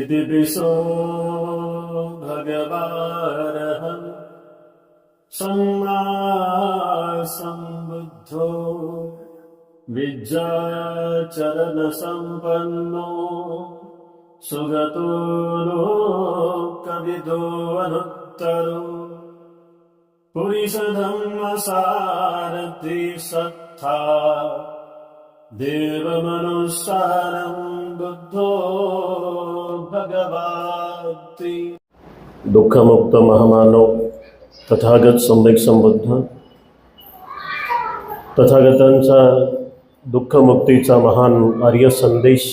इति विशो भगवारहम् सम्मासम्बुद्धो विद्याचरणसम्पन्नो सुगतो लो कवितोनुत्तरो पुरिषदम् असारथि सत्था देवमनुसारम् बुद्धो भगवाति। दुःखमुक्त महामानव तथागत सम्यक संबुद्ध तथागतांचा दुःखमुक्तीचा महान आर्य संदेश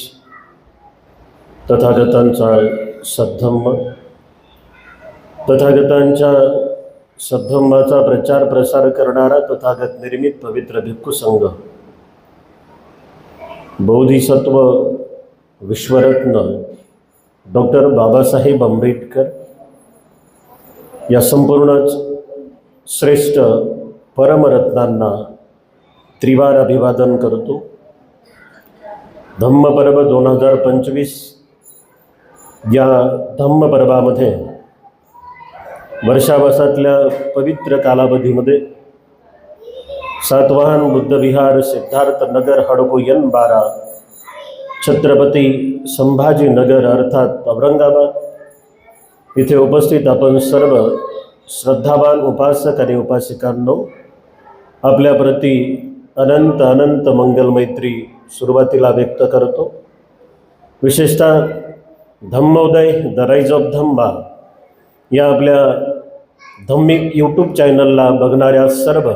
तथागतांचा सद्धम्म तथागतांच्या सद्धम्माचा प्रचार प्रसार करणारा तथागत निर्मित पवित्र भिक्खू संघ बोधिसत्व विश्वरत्न डॉक्टर बाबासाहेब आंबेडकर या संपूर्णच श्रेष्ठ परमरत्नांना त्रिवार अभिवादन करतो. धम्मपर्व दोन हजार पंचवीस या धम्मपर्वामध्ये वर्षावासातल्या पवित्र कालावधीमध्ये सातवाहन बुद्धविहार सिद्धार्थ नगर हडको यन बारा छत्रपती संभाजीनगर अर्थात औरंगाबाद. इथे उपस्थित आपण सर्व श्रद्धावान उपासक आणि उपासिकांनो आपल्याप्रती अनंत अनंत मंगलमैत्री सुरुवातीला व्यक्त करतो. विशेषतः Dhammoday the rise of Dhamma या आपल्या धम्मिक यूट्यूब चॅनलला बघणाऱ्या सर्व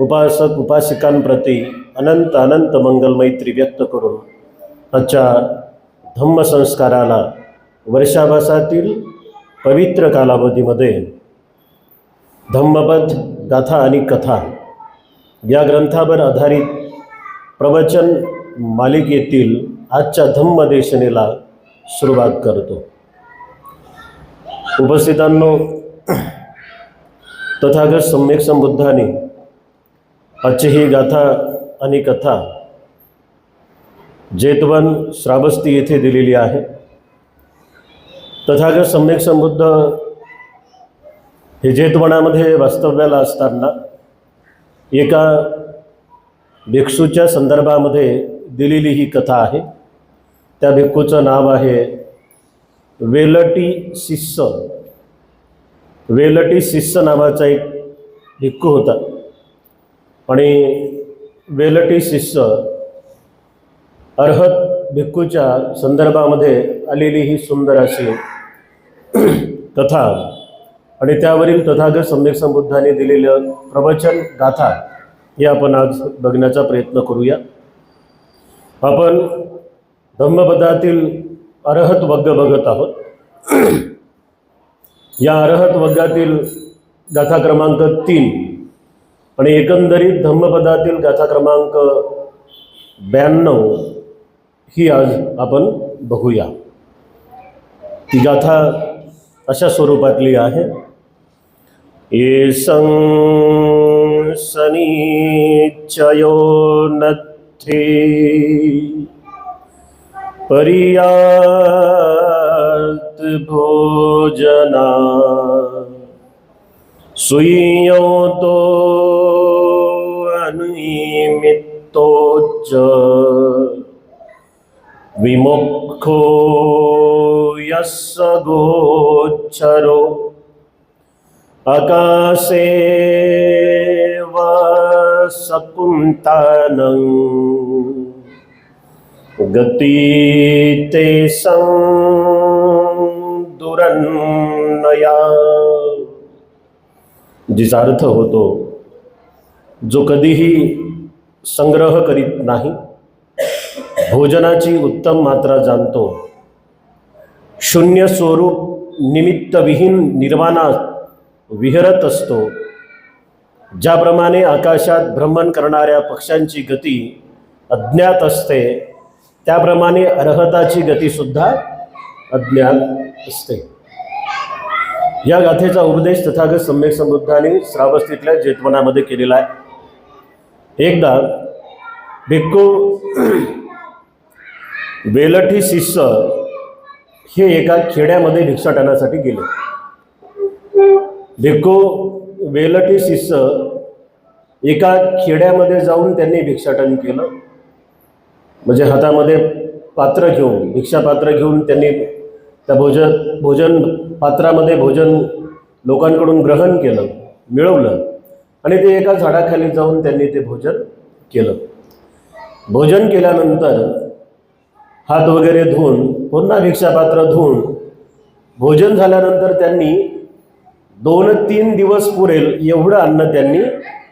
उपासक उपासिकांप्रती अनंत अनंत मंगलमैत्री व्यक्त करून आजच्या धम्मसंस्काराला वर्षाभासातील पवित्र कालावधीमध्ये धम्मपद गाथा आणि कथा या ग्रंथावर आधारित प्रवचन मालिकेतील आजच्या धम्मदेशनेला सुरुवात करतो. उपस्थितांनो तथागत सम्यक संबुद्धाने आजची ही गाथा आणि कथा जेतवन श्रावस्ती येथे दिलेली आहे. तथागत सम्यक समृद्ध हे जेतवनामध्ये वास्तव्याला असताना एका भिक्षूच्या संदर्भामध्ये दिलेली ही कथा आहे. त्या भिक्खूचं नाव आहे वेलटी शिस्स वेलटी शिस्स नावाचा एक भिक्खू होता. आणि वेलटी शिस्स अर्हत भिक्खूच्या संदर्भामध्ये आलेली ही सुंदर अशी कथा आणि त्यावरील तथागत सम्यक संबुद्धाने दिलेलं प्रवचन गाथा हे आपण आज बघण्याचा प्रयत्न करूया. आपण धम्मपदातील अर्हत वग्ग बघत आहोत. या अर्हत वग्गातील गाथा क्रमांक तीन आणि एकंदरीत धम्मपदातील गाथा क्रमांक ब्याण्णव ही आज आपण बघूया. ती गाथा अशा स्वरूपातली आहे. ये सं सनीचयो नथे पर्यात भोजना. सुयो तो अनिमित्तोच्च विमुखो यस्य गोच्छरो। आकाशे वा सकुन्तानं सं दुरन्नया जिचा अर्थ होतो जो कधीही संग्रह करीत नाही भोजनाची उत्तम मात्रा जाणतो. शून्य स्वरूप निमित्तविहीन निर्वाणात विहरत असतो. ज्याप्रमाणे आकाशात भ्रमण करणाऱ्या पक्ष्यांची गती अज्ञात असते त्याप्रमाणे अर्हताची गतीसुद्धा अज्ञात असते. या गाथेचा उपदेश तथागत सम्यक समृद्धाने श्रावस्तीतल्या जेतवनामध्ये केलेला आहे. एकदा भिक्खू वेलठी शिष्य हे एका खेड्यामध्ये भिक्षाटनासाठी गेले. भिक्खू वेलटी शिष्य एका खेड्यामध्ये जाऊन त्यांनी भिक्षाटन केलं. म्हणजे हातामध्ये पात्र घेऊन भिक्षापात्र घेऊन त्यांनी त्या भोजन भोजन पात्रामध्ये भोजन लोकांकडून ग्रहण केलं मिळवलं. आणि ते एका झाडाखाली जाऊन त्यांनी ते भोजन केलं. भोजन केल्यानंतर हात वगैरे धुवून पुन्हा भिक्षापात्र धुवून भोजन झाल्यानंतर त्यांनी दोन तीन दिवस पुरेल एवढं अन्न त्यांनी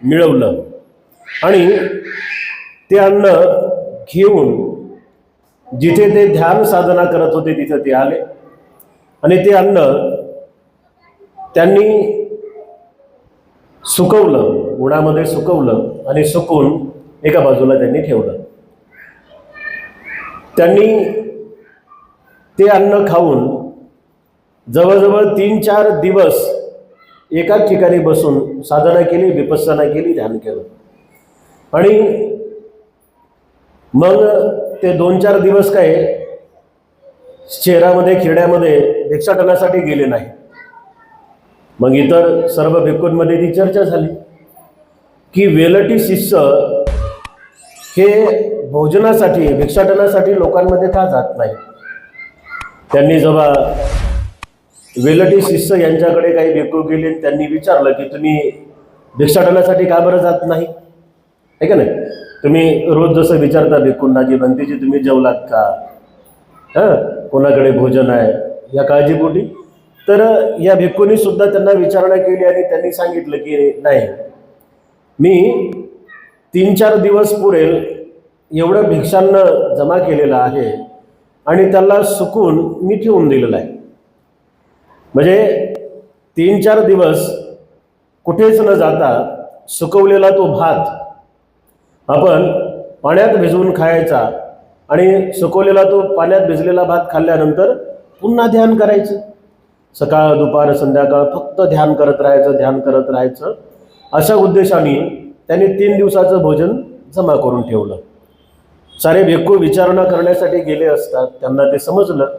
मिळवलं. आणि ते अन्न घेऊन जिथे ते ध्यान साधना करत होते तिथं ते आले. आणि ते अन्न त्यांनी सुकवलं उन्हामध्ये सुकवलं आणि सुकून एका बाजूला त्यांनी ठेवलं. त्यांनी ते अन्न खाऊन जवळजवळ तीन चार दिवस एकाच ठिकाणी बसून साधना केली विपसना केली ध्यान केलं. आणि मग ते दोन चार दिवस काय शहरामध्ये खेड्यामध्ये भिक्षाटनासाठी गेले नाही. मग इतर सर्व भिक्कूंमध्ये ती चर्चा झाली की वेलटी शिष्य हे भोजनासाठी भिक्षाटनासाठी लोकांमध्ये का जात नाही? त्यांनी जेव्हा वेलटी शिष्य यांच्याकडे काही भिक्खू गेले आणि त्यांनी विचारलं की तुम्ही भिक्षाटनासाठी का बरं जात नाही? आहे का नाही? तुम्ही रोज जसं विचारता भिक्खूंना जी बनतेजी तुम्ही जेवलात का? हां? कोणाकडे भोजन आहे? या काळजीपोटी? तर या भिक्खूंनी सुद्धा त्यांना विचारणा केली आणि त्यांनी सांगितलं की नाही मी तीन चार दिवस पुरेल एवढं भिक्षांना जमा केलेलं आहे आणि त्याला सुकून मी ठेवून दिलेलं आहे. म्हणजे तीन चार दिवस कुठेच न जाता सुकवलेला तो भात आपण पाण्यात भिजवून खायचा आणि सुकवलेला तो पाण्यात भिजलेला भात खाल्ल्यानंतर पुन्हा ध्यान करायचं. सकाळ दुपार संध्याकाळ फक्त ध्यान करत राहायचं ध्यान करत राहायचं. अशा उद्देशाने त्यांनी तीन दिवसाचं भोजन जमा करून ठेवलं. सारे भिक्खू विचारणा करण्यासाठी गेले असतात त्यांना ते समजलं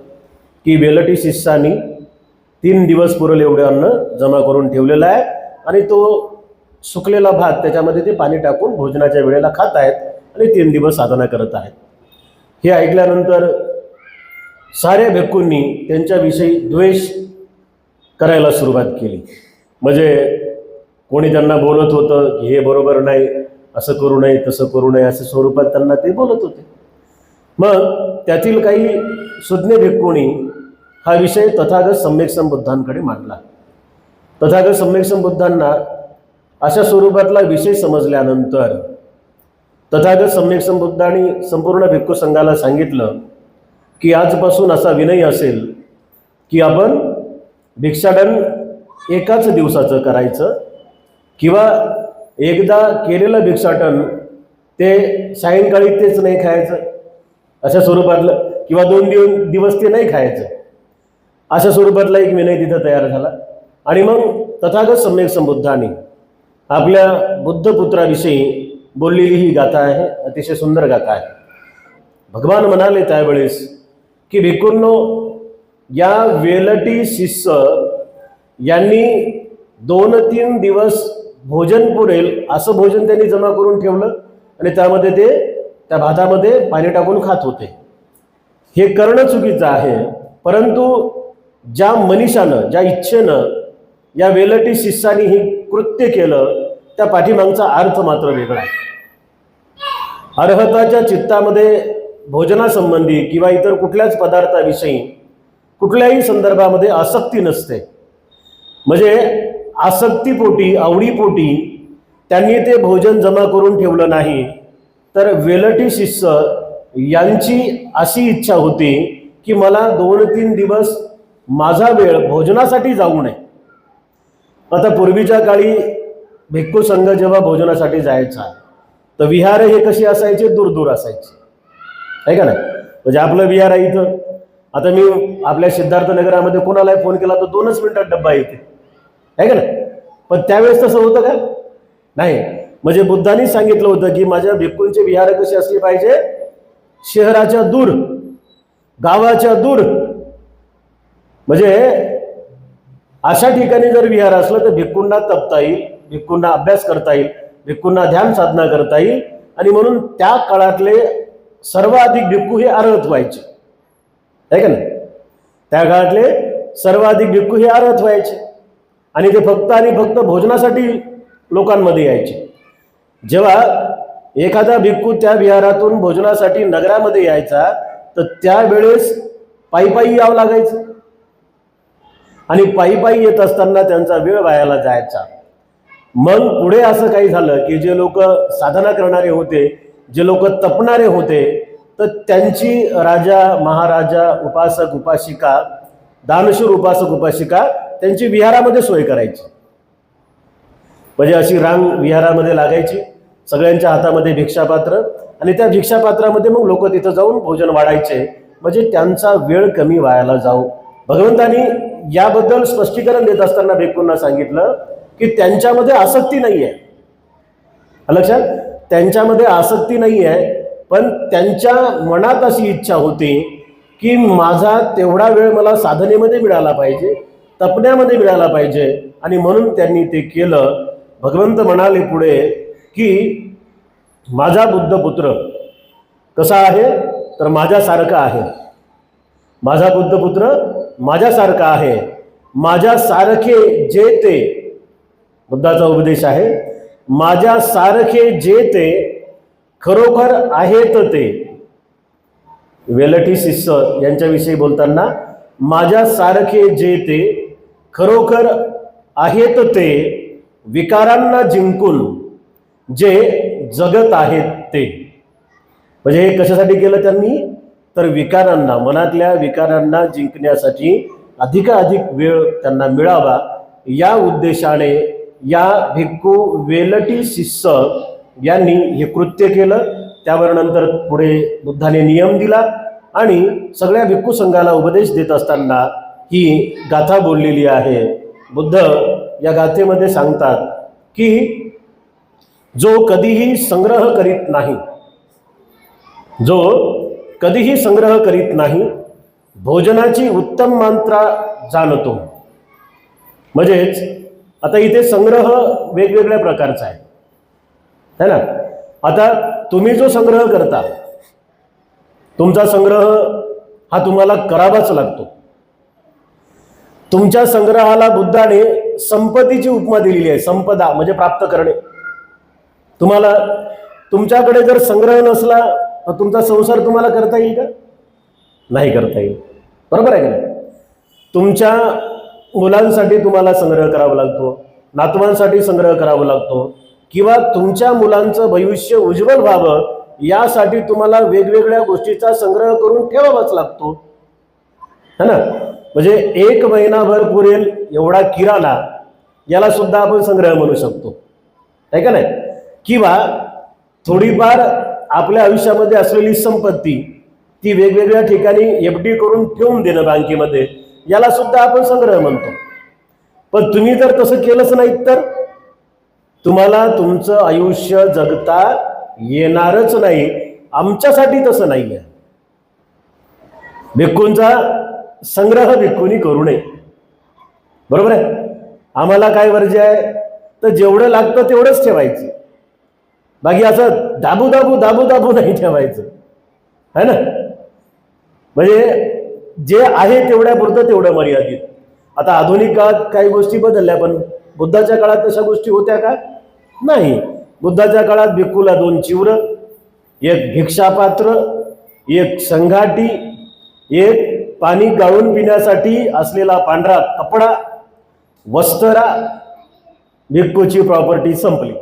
की वेलटी शिष्यानी तीन दिवस पुरेल एवढे अन्न जमा करून ठेवलेलं आहे आणि तो सुकलेला भात त्याच्यामध्ये ते पाणी टाकून भोजनाच्या वेळेला खात आहेत आणि तीन दिवस साधना करत आहेत. हे ऐकल्यानंतर साऱ्या भिक्खूंनी त्यांच्याविषयी द्वेष करायला सुरुवात केली. म्हणजे कोणी त्यांना बोलत होतं की हे बरोबर नाही असं करू नये तसं करू नये असं स्वरूपात त्यांना ते बोलत होते. मग त्यातील काही सुज्ञ भिक्कोणी हा विषय तथागत सम्यक संबुद्धांकडे मांडला. तथागत सम्यक संबुद्धांना अशा स्वरूपातला विषय समजल्यानंतर तथागत सम्यक संबुद्धांनी संपूर्ण भिक्खू संघाला सांगितलं की आजपासून असा विनय असेल की आपण भिक्षाटन एकाच दिवसाचं करायचं किंवा एकदा केलेलं भिक्षाटन ते सायंकाळी तेच नाही खायचं. अशा स्वरूपातलं किंवा दोन दिवस दिवस ते नाही खायचं. अशा स्वरूपातला एक विनय तिथं तयार झाला. आणि मग तथागत सम्यक संबुद्धाने आपल्या बुद्धपुत्राविषयी बोललेली ही गाथा आहे अतिशय सुंदर गाथा आहे. भगवान म्हणाले त्यावेळेस की भिक्खूंनो या वेलटी शिष्य यांनी दोन तीन दिवस भोजन पुरेल असं भोजन त्यांनी जमा करून ठेवलं आणि त्यामध्ये ते त्या भातामध्ये पाणी टाकून खात होते. हे करणं चुकीचं आहे परंतु ज्या मनीषानं ज्या इच्छेनं या वेलटी शिष्याने हे कृत्य केलं त्या पाठीमागचा अर्थ मात्र वेगळा आहे. अर्हताच्या चित्तामध्ये भोजनासंबंधी किंवा इतर कुठल्याच पदार्थाविषयी कुठल्याही संदर्भामध्ये आसक्ती नसते. म्हणजे आसक्तीपोटी आवडीपोटी त्यांनी ते भोजन जमा करून ठेवलं नाही. तर वेलटी शिष्य यांची अशी इच्छा होती की मला दोन तीन दिवस माझा वेळ भोजनासाठी जाऊ नये. आता पूर्वीच्या काळी भिक्खू संघ जेव्हा भोजनासाठी जायचा तर विहार हे कशी असायचे? दूर दूर असायचे. आहे का नाही? म्हणजे आपलं विहार आहे इथं. आता मी आपल्या सिद्धार्थ नगरामध्ये कोणालाही फोन केला तर दोनच मिनिटात डब्बा येते. आहे का ना पण त्यावेळेस तसं होतं का? नाही. म्हणजे बुद्धांनी सांगितलं होतं की माझ्या भिक्खूंचे विहार कसे असले पाहिजे? शहराच्या दूर गावाच्या दूर. म्हणजे अशा ठिकाणी जर विहार असलं तर भिक्कूंना तपता येईल भिक्कूंना अभ्यास करता येईल भिक्कूंना ध्यान साधना करता येईल आणि म्हणून त्या काळातले सर्वाधिक भिक्खू हे आरळत व्हायचे. आहे का नाही? त्या काळातले सर्वाधिक भिक्खू हे अर्हत व्हायचे. आणि ते फक्त आणि फक्त भोजनासाठी लोकांमध्ये यायचे. जेव्हा एखादा भिक्खू त्या विहारातून भोजनासाठी नगरामध्ये यायचा तर त्यावेळेस पायी पायी यावं लागायचं. आणि पायी पायी येत असताना त्यांचा वेळ वायाला जायचा. मग पुढे असं काही झालं की जे लोक साधना करणारे होते जे लोक तपणारे होते तर त्यांची राजा महाराजा उपासक उपासिका दानशूर उपासक उपासिका त्यांची विहारामध्ये सोय करायची. म्हणजे अशी रांग विहारामध्ये लागायची. सगळ्यांच्या हातामध्ये भिक्षापात्र आणि त्या भिक्षापात्रामध्ये मग लोक तिथं जाऊन भोजन वाढायचे. म्हणजे त्यांचा वेळ कमी व्हायला जाऊ. भगवंतानी याबद्दल स्पष्टीकरण देत असताना भिक्खूंना सांगितलं की त्यांच्यामध्ये आसक्ती नाही आहे लक्षात? त्यांच्यामध्ये आसक्ती नाही आहे पण त्यांच्या मनात अशी इच्छा होती की माझा तेवढा वेळ मला साधनेमध्ये मिळाला पाहिजे. तपण्यामध्ये मिळाला पाहिजे. आणि म्हणून त्यांनी ते केलं. भगवंत म्हणाले पुढे की माझा बुद्धपुत्र कसा आहे? तर माझ्यासारखा आहे. माझा बुद्धपुत्र माझ्यासारखा आहे. माझ्यासारखे जे ते बुद्धाचा उपदेश आहे. माझ्यासारखे जे ते खरोखर आहेत ते. वेलटी शिष्य यांच्याविषयी बोलताना माझ्यासारखे जे ते खरोखर आहेत ते विकारांना जिंकून जे जगत आहेत ते. म्हणजे हे कशासाठी केलं त्यांनी? तर विकारांना मनातल्या विकारांना जिंकण्यासाठी अधिकाधिक वेळ त्यांना मिळावा या उद्देशाने या भिक्खू वेलटी शिष्य यांनी हे कृत्य केलं. त्यावर नंतर पुढे बुद्धाने नियम दिला आणि सगळ्या भिक्खू संघाला उपदेश देत असताना ही गाथा बोललेली आहे. बुद्ध या गाथेमध्ये सांगतात की जो कधीही संग्रह करीत नाही जो कधीही संग्रह करीत नाही भोजनाची उत्तम मात्रा जाणतो. म्हणजेच आता इथे संग्रह वेगवेगळ्या प्रकारचा आहे. है ना? आता तुम्ही जो संग्रह करता तुमचा संग्रह हा तुम्हाला करावाच लागतो. तुमच्या संग्रहाला बुद्धाने संपत्तीची उपमा दिलेली आहे संपदा म्हणजे प्राप्त करणे. तुम्हाला तुमच्याकडे जर संग्रह नसला तर तुमचा संसार तुम्हाला करता येईल का? नाही करता येईल. बरोबर आहे का नाही? तुमच्या मुलांसाठी तुम्हाला संग्रह करावा लागतो नातवांसाठी संग्रह करावा लागतो किंवा तुमच्या मुलांचं भविष्य उज्ज्वल व्हावं यासाठी तुम्हाला वेगवेगळ्या गोष्टीचा संग्रह करून ठेवावाच लागतो. है ना? म्हणजे एक महिनाभर पुरेल एवढा किराणा याला सुद्धा आपण संग्रह म्हणू शकतो. आहे का नाही? किंवा थोडीफार आपल्या आयुष्यामध्ये असलेली संपत्ती ती वेगवेगळ्या ठिकाणी एफ डी करून ठेवून देणं बँकेमध्ये याला सुद्धा आपण संग्रह म्हणतो. पण तुम्ही जर तसं केलंच नाहीत तर? तुम्हाला तुमचं आयुष्य जगता येणारच नाही. आमच्यासाठी तसं नाही आहे भिक्कूंचा संग्रह भिक्खूनी करू नये. बरोबर आहे? आम्हाला काय वर्ज आहे? तर जेवढं लागतं तेवढंच ठेवायचं. बाकी असं दाबू दाबू दाबू दाबू नाही ठेवायचं. है ना? म्हणजे जे आहे तेवढ्यापुरतं तेवढं मर्यादित. आता आधुनिक काळात काही गोष्टी बदलल्या पण बुद्धाच्या काळात तशा गोष्टी होत्या का? नाही. बुद्धाच्या काळात भिक्खूला दोन चिवर एक भिक्षापात्र एक संघाटी एक पाणी गाळून पिण्यासाठी असलेला पांढरा कपडा वस्त्रा भिक्कूची प्रॉपर्टी संपली.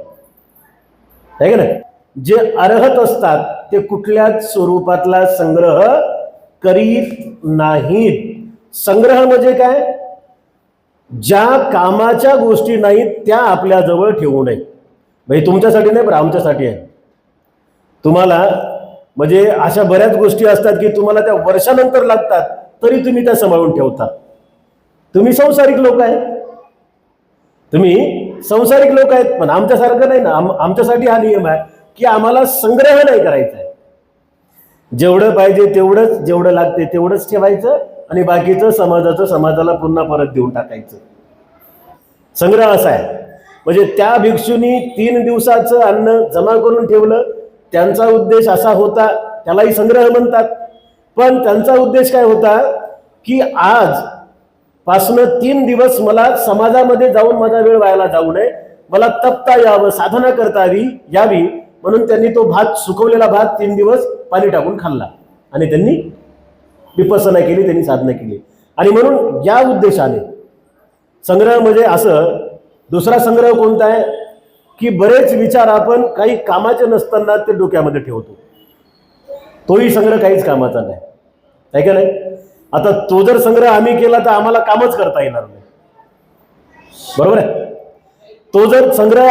आहे का नाही? जे अर्हत असतात ते कुठल्याच स्वरूपातला संग्रह करीत नाहीत. संग्रह म्हणजे काय? ज्या कामाच्या गोष्टी नाहीत त्या आपल्याजवळ ठेवू नये. म्हणजे तुमच्यासाठी नाही पण आमच्यासाठी आहे. तुम्हाला म्हणजे अशा बऱ्याच गोष्टी असतात की तुम्हाला त्या वर्षानंतर लागतात. तरी तुम्ही त्या सांभाळून ठेवता. तुम्ही संसारिक लोक आहेत. तुम्ही संसारिक लोक आहेत पण आमच्यासारखं नाही ना. आम आमच्यासाठी हा नियम आहे की आम्हाला संग्रह नाही करायचा आहे. जेवढं पाहिजे तेवढंच जेवढं लागते तेवढंच ठेवायचं आणि बाकीचं समाजाचं समाजाला पुन्हा परत देऊन टाकायचं. संग्रह असा आहे. म्हणजे त्या भिक्षूंनी तीन दिवसाचं अन्न जमा करून ठेवलं. त्यांचा उद्देश असा होता त्यालाही संग्रह म्हणतात. पण त्यांचा उद्देश काय होता की आज पासनं तीन दिवस मला समाजामध्ये जाऊन माझा वेळ व्हायला जाऊ नये. मला तपता यावं साधना करता यावी यावी. म्हणून त्यांनी तो भात सुकवलेला भात तीन दिवस पाणी टाकून खाल्ला. आणि त्यांनी विपसना केली त्यांनी साधना केली. आणि म्हणून या उद्देशाने संग्रह म्हणजे असं दुसरा संग्रह कोणता आहे? की बरेच विचार आपण काही कामाचे नसताना ते डोक्यामध्ये ठेवतो. तोही संग्रह काहीच कामाचा नाही. आहे का नाही? आता तो जर संग्रह आम्ही केला तर आम्हाला कामच करता येणार नाही. बरोबर आहे? तो जर संग्रह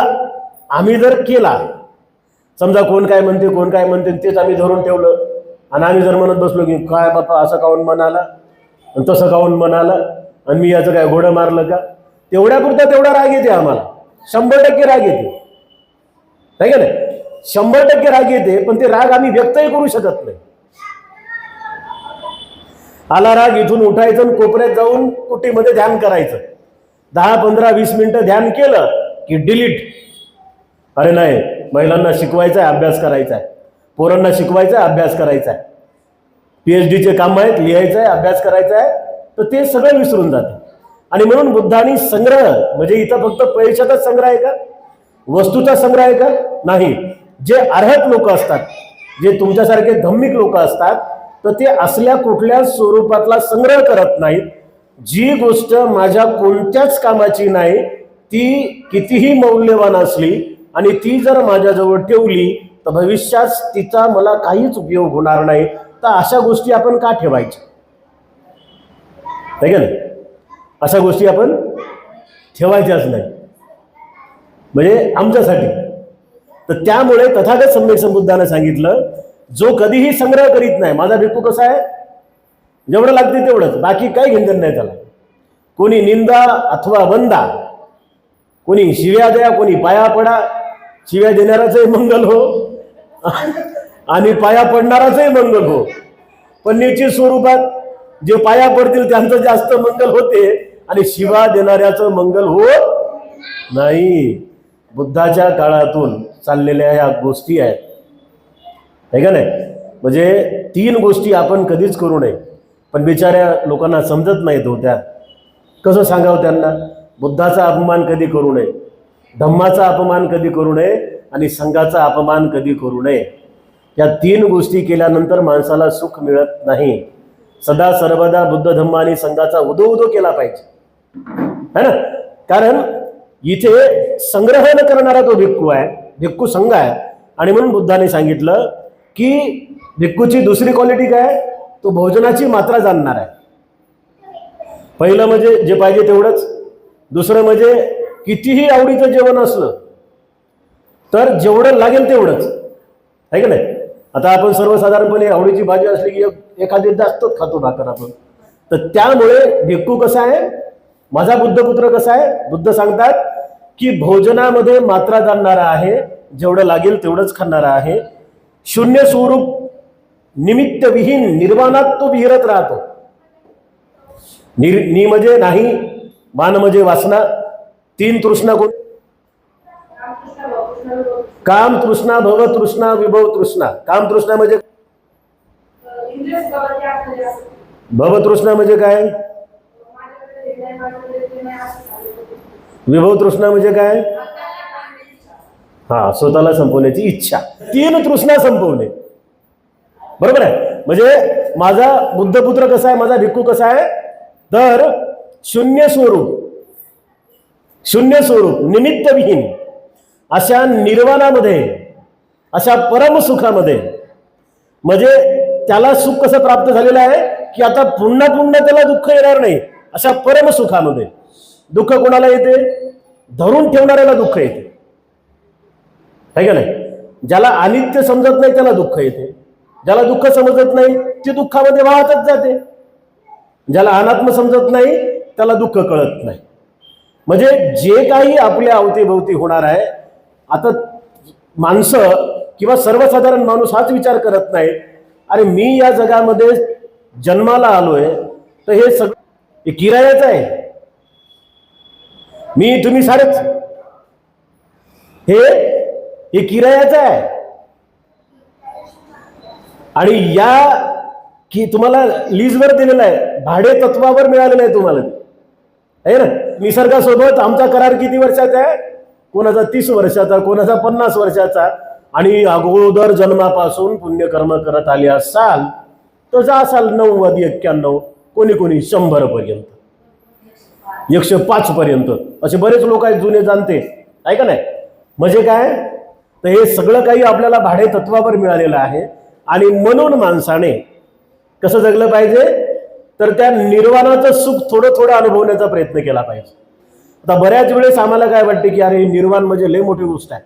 आम्ही जर केला समजा कोण काय म्हणते कोण काय म्हणते तेच आम्ही धरून ठेवलं आणि आम्ही जर म्हणत बसलो की काय बापा असं काऊन म्हणाला? आणि तसं काऊन म्हणाला? आणि मी याचं काय घोडं मारलं का? तेवढ्या पुरता तेवढा राग येते आम्हाला. शंभर टक्के राग येते. आहे का नाही? शंभर टक्के राग येते पण ते राग आम्ही व्यक्तही करू शकत नाही. आला राग इथून उठायचं आणि कोपऱ्यात जाऊन कुटीमध्ये ध्यान करायचं. दहा पंधरा वीस मिनिटं ध्यान केलं की डिलीट अरे नाही महिलांना शिकवायचं आहे अभ्यास करायचा आहे पोरांना शिकवायचा आहे अभ्यास करायचा आहे पी एच डीचे काम आहेत लिहायचं आहे अभ्यास करायचा आहे तर ते सगळं विसरून जाते. आणि म्हणून बुद्धांनी संग्रह म्हणजे इथं फक्त पैशाचाच संग्रह आहे का? वस्तूचा संग्रह आहे का? नाही. जे अर्हत लोक असतात जे तुमच्यासारखे धम्मिक लोक असतात तर ते असल्या कुठल्या स्वरूपातला संग्रह करत नाहीत. जी गोष्ट माझ्या कोणत्याच कामाची नाही ती कितीही मौल्यवान असली आणि ती जर माझ्याजवळ ठेवली तर भविष्यात तिचा मला काहीच उपयोग होणार नाही. तर अशा गोष्टी आपण का ठेवायच्या? आहे का नाही? अशा गोष्टी आपण ठेवायच्याच नाही. म्हणजे आमच्यासाठी. तर त्यामुळे तथागत सम्यक संबुद्धानं सांगितलं जो कधीही संग्रह करीत नाही माझा भिक्खू कसा आहे? जेवढं लागते तेवढंच बाकी काही घेणं नाही त्याला. कोणी निंदा अथवा वंदा कोणी शिव्या द्या कोणी पाया पडा शिव्या देणाराचंही मंगल हो आणि पाया पडणाराचंही मंगल हो. पण निश्चित स्वरूपात जे पाया पडतील त्यांचं जास्त मंगल होते आणि शिवा देणाऱ्याचं मंगल होत नाही. बुद्धाच्या काळातून चाललेल्या या गोष्टी आहेत. आहे का नाही? म्हणजे तीन गोष्टी आपण कधीच करू नये. पण बिचाऱ्या लोकांना समजत नाहीत होत्या. कसं सांगावं त्यांना? बुद्धाचा अपमान कधी करू नये. धम्माचा अपमान कधी करू नये आणि संघाचा अपमान कधी करू नये. या तीन गोष्टी केल्यानंतर माणसाला सुख मिळत नाही. सदा सर्वदा बुद्ध धम्म आणि संघाचा उदो उदो केला पाहिजे. है ना? कारण इथे संग्रह न करणारा तो भिक्खू आहे. भिक्खू संघ आहे. आणि म्हणून बुद्धाने सांगितलं की भिक्खूची दुसरी क्वालिटी काय तो भोजनाची मात्रा जाणणार आहे. पहिलं म्हणजे जे पाहिजे तेवढंच. दुसरं म्हणजे कितीही आवडीचं जेवण असलं तर जेवढं लागेल तेवढंच. आहे का नाही? आता आपण सर्वसाधारणपणे आवडीची भाजी असली की एक- एखादी जास्तच खातो भाकर आपण. तर त्यामुळे भिक्खू कसा आहे? माझा बुद्धपुत्र कसा आहे? बुद्ध सांगतात की भोजनामध्ये मात्रा जाणणारा आहे जेवढं लागेल तेवढंच खाणारा आहे. शून्य स्वरूप निमित्तविहीन निर्वाणात तो विहिरत राहतो. निर नि म्हणजे नाही मान म्हणजे वासना तीन तृष्णा कोण? काम तृष्णा भव तृष्णा विभव तृष्णा. काम तृष्णा म्हणजे भव तृष्णा म्हणजे काय? विभव तृष्णा म्हणजे काय? हा स्वतःला संपवण्याची इच्छा. तीन तृष्णा संपवणे. बरोबर आहे? म्हणजे माझा बुद्धपुत्र कसा आहे माझा भिक्खू कसा आहे? तर शून्य स्वरूप शून्य स्वरूप निमित्तविहीन अशा निर्वाणामध्ये अशा परमसुखामध्ये म्हणजे त्याला सुख कसं प्राप्त झालेलं आहे? की आता पुन्हा पुन्हा त्याला दुःख येणार नाही अशा परमसुखामध्ये दुःख कोणाला येते? धरून ठेवणाऱ्याला दुःख येते. आहे का नाही? ज्याला अनित्य समजत नाही त्याला दुःख येते. ज्याला दुःख समजत नाही ते दुःखामध्ये वाहतच जाते. ज्याला अनात्म समजत नाही त्याला दुःख कळत नाही. म्हणजे जे काही आपल्या अवतीभोवती होणार आहे आता माणसं किंवा सर्वसाधारण माणूस हाच विचार करत नाही अरे मी या जगामध्ये जन्माला आलोय तर हे सगळं किरायाचं आहे. मी तुम्ही सारच हे हे किरायाचं आहे. आणि या की तुम्हाला लीजवर दिलेलं आहे भाडे तत्वावर मिळालेलं आहे तुम्हाला आहे ना? निसर्गासोबत आमचा करार किती वर्षाचा आहे? कोणाचा तीस वर्षाचा कोणाचा पन्नास वर्षाचा. आणि अगोदर जन्मापासून पुण्यकर्म करत आले असाल तर जा असाल नव्वद एक्क्याण्णव कोणी कोणी शंभर पर्यंत. एकशे पाच पर्यंत. असे बरेच लोक आहेत जुने जाणते. आहे का नाही? म्हणजे काय? तर हे सगळं काही आपल्याला भाडे तत्वावर मिळालेलं आहे. आणि म्हणून माणसाने कसं जगलं पाहिजे? तर त्या निर्वाणाचं सुख थोडं थोडं अनुभवण्याचा प्रयत्न केला पाहिजे. आता बऱ्याच वेळेस आम्हाला काय वाटते की अरे निर्वाण म्हणजे लय मोठी गोष्ट आहे.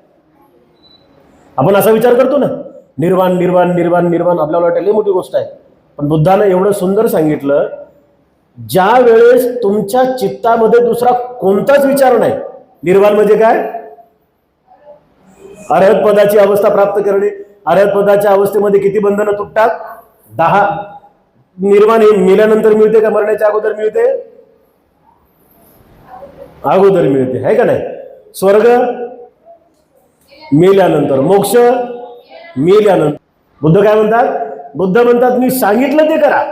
आपण असा विचार करतो ना निर्वाण निर्वाण निर्वाण निर्वाण आपल्याला वाटतं लय मोठी गोष्ट आहे. पण बुद्धानं एवढं सुंदर सांगितलं ज्या वेळेस तुमच्या चित्तामध्ये दुसरा कोणताच विचार नाही निर्वाण म्हणजे काय? अर्हत पदाची अवस्था प्राप्त करणे. अर्हत पदाच्या अवस्थेमध्ये किती बंधनं तुटतात? दहा. निर्वाण हे मेल्यानंतर मिळते का? मरण्याच्या अगोदर मिळते? अगोदर मिळते. आहे का नाही? स्वर्ग मेल्यानंतर मोक्ष मेल्यानंतर. बुद्ध काय म्हणतात? बुद्ध म्हणतात मी सांगितलं ते करा.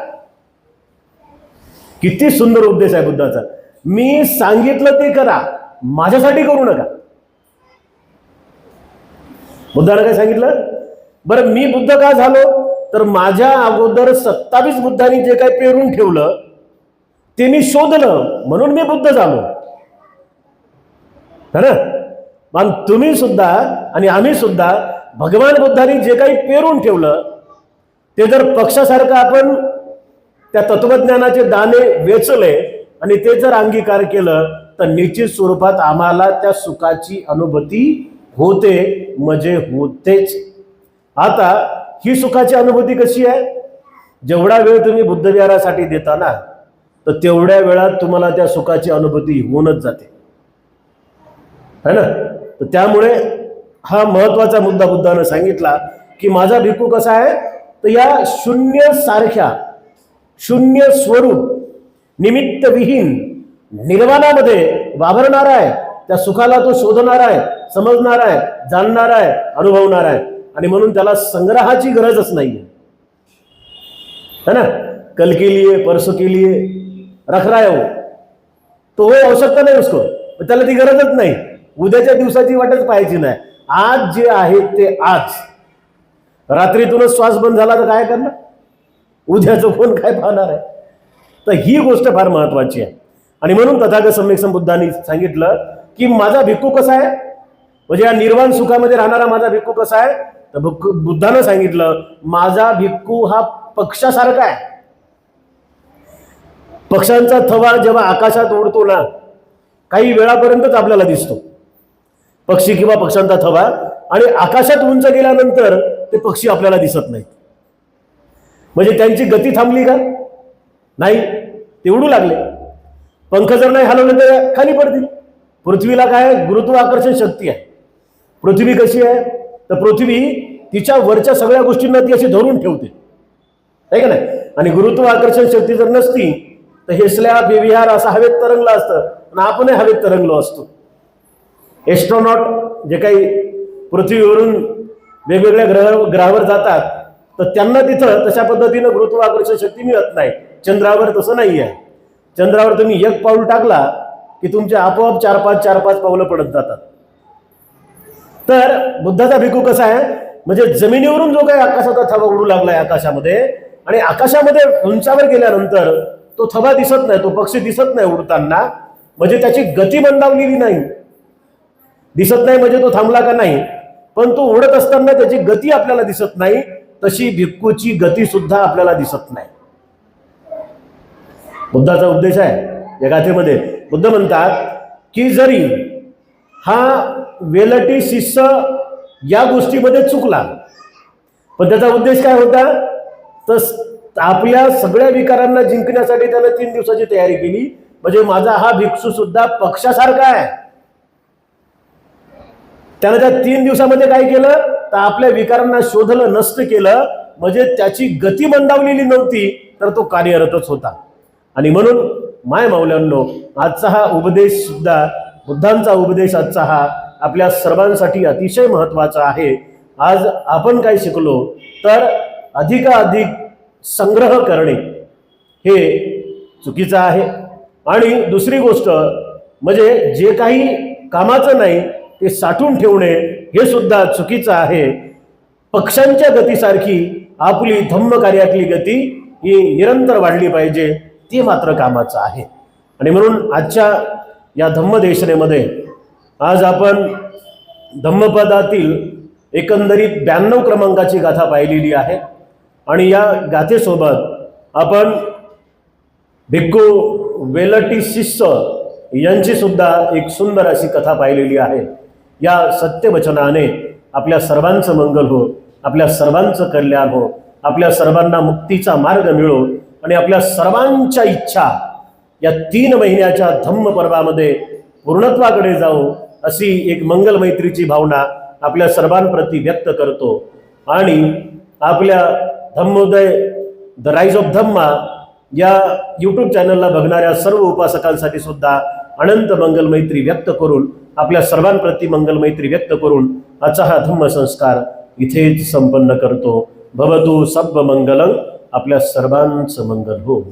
किती सुंदर उपदेश आहे बुद्धाचा. मी सांगितलं ते करा माझ्यासाठी करू नका. बुद्धानं काय सांगितलं? बरं मी बुद्ध का झालो? तर माझ्या अगोदर सत्तावीस बुद्धांनी जे काही पेरून ठेवलं ते मी शोधलं म्हणून मी बुद्ध झालो. है ना? पण तुम्ही सुद्धा आणि आम्ही सुद्धा भगवान बुद्धांनी जे काही पेरून ठेवलं ते जर पक्षासारखं आपण त्या तत्वज्ञानाचे दाणे वेचले आणि ते जर अंगीकार केलं तर निश्चित स्वरूपात आम्हाला त्या सुखाची अनुभूती होते म्हणजे होतेच. आता ही सुखाची अनुभूती कशी आहे? जेवढा वेळ तुम्ही बुद्धविहारासाठी देता ना तर तेवढ्या वेळात तुम्हाला त्या सुखाची अनुभूती होऊनच जाते. है ना? तर त्यामुळे हा महत्त्वाचा मुद्दा बुद्धानं सांगितला की माझा भिक्खू कसा आहे? तर या शून्य सारख्या शून्य स्वरूप निमित्त विहीन निर्वाणामध्ये वावरणार आहे. त्या सुखाला तो शोधणार आहे समजणार आहे जाणणार आहे अनुभवणार आहे. आणि म्हणून त्याला संग्रहाची गरजच नाहीये. है ना? कल के लिए परसों के लिए रख रहा है वो। तो वो आवश्यकता नाही उसको. त्याला ती गरजच नाही. उद्याच्या दिवसाची वाटच पाहायची नाही. आज जे आहे ते आज. रात्रीतूनच श्वास बंद झाला तर काय करणार? उद्याचं कोण काय पाहणार आहे? तर ही गोष्ट फार महत्वाची आहे. आणि म्हणून तथागत सम्यक बुद्धांनी सांगितलं की माझा भिक्खू कसा आहे? म्हणजे या निर्वाण सुखामध्ये राहणारा माझा भिक्खू कसा आहे? तर बुद्धानं सांगितलं माझा भिक्खू हा पक्षासारखा आहे. पक्षांचा थवा जेव्हा आकाशात उडतो ना काही वेळापर्यंतच आपल्याला दिसतो. पक्षी किंवा पक्ष्यांचा थवा आणि आकाशात उंच गेल्यानंतर ते पक्षी आपल्याला दिसत नाहीत. म्हणजे त्यांची गती थांबली का? नाही. ते उडू लागले. पंख जर नाही हलवले तर खाली पडतील. पृथ्वीला काय? गुरुत्वाकर्षण शक्ती आहे. पृथ्वी कशी आहे? तर पृथ्वी तिच्या वरच्या सगळ्या गोष्टींना ती अशी धरून ठेवते. आहे का नाही? आणि गुरुत्वाकर्षण शक्ती जर नसती तर हे स्लॅब बेविहार असं हवेत तरंगला असतं. आणि आपणही हवेत तरंगलो असतो. एस्ट्रॉनॉट जे काही पृथ्वीवरून वेगवेगळ्या ग्रह ग्रहावर जातात तर त्यांना तिथं तशा पद्धतीनं गुरुत्वाकर्षण शक्ती मिळत नाही. चंद्रावर तसं नाही आहे चंद्रावर तुम्ही एक पाऊल टाकला की तुमचे आपोआप चार पाच चार पाच पावलं पडत जातात. तर बुद्धाचा भिकू कसा आहे? म्हणजे जमिनीवरून जो काही आकाशाचा थवा उडू लागलाय आकाशामध्ये. आणि आकाशामध्ये उंचावर गेल्यानंतर तो थवा दिसत नाही तो पक्षी दिसत नाही उडताना. म्हणजे त्याची गती मंदावलेली नाही. दिसत नाही म्हणजे तो थांबला का नाही. पण तो उडत असताना त्याची गती आपल्याला दिसत नाही. तशी भिक्खूची गती सुद्धा आपल्याला दिसत नाही. बुद्धाचा उद्देश आहे या गाथेमध्ये. बुद्ध म्हणतात की जरी हा वेलटी शिष्य या गोष्टीमध्ये चुकला पण त्याचा उद्देश काय होता? तर आपल्या सगळ्या विकारांना जिंकण्यासाठी त्यानं तीन दिवसाची तयारी केली. म्हणजे माझा हा भिक्षू सुद्धा पक्षासारखा आहे. त्यानं त्या तीन दिवसामध्ये काय केलं? तर आपल्या विकारांना शोधलं नष्ट केलं. म्हणजे त्याची गती मंदावलेली नव्हती तर तो कार्यरतच होता. आणि म्हणून माय माऊल्यांनो आजचा हा उपदेश सुद्धा बुद्धांचा उपदेश आजचा हा आपल्या सर्वांसाठी अतिशय महत्त्वाचा आहे. आज आपण काय शिकलो? तर अधिकाधिक संग्रह करणे हे चुकीचं आहे. आणि दुसरी गोष्ट म्हणजे जे काही कामाचं नाही ते साठून ठेवणे हे सुद्धा चुकीचं आहे. पक्ष्यांच्या गतीसारखी आपली धम्म कार्यातली गती ही निरंतर वाढली पाहिजे ती मात्र कामाचं आहे. आणि म्हणून आजच्या या धम्मदेशनेमध्ये आज आपण धम्मपदातील एकंदरीत ब्याण्णव क्रमांकाची गाथा पाहिलेली आहे. आणि या गाथेसोबत आपण भिक्खू वेलटी शिष्य यांची सुद्धा एक सुंदर अशी कथा पाहिलेली आहे. या सत्यवचनाने आपल्या सर्वांचं मंगल हो आपल्या सर्वांचं कल्याण हो आपल्या सर्वांना मुक्तीचा मार्ग मिळो आणि आपल्या सर्वांच्या इच्छा या तीन महिन्याच्या धम्म पर्वामध्ये पूर्णत्वाकडे जाऊ अशी एक मंगल मैत्रीची भावना आपल्या सर्वांप्रती व्यक्त करतो. आणि आपल्या Dhammoday the rise of Dhamma या यूट्यूब चॅनलला बघणाऱ्या सर्व उपासकांसाठी सुद्धा अनंत मंगल मैत्री व्यक्त करून आपल्या सर्वांप्रती मंगल मैत्री व्यक्त करून आजचा हा धम्म संस्कार इथेच संपन्न करतो. भवतु सब्ब मंगलं आपल्या सर्वांचं मंगल हो.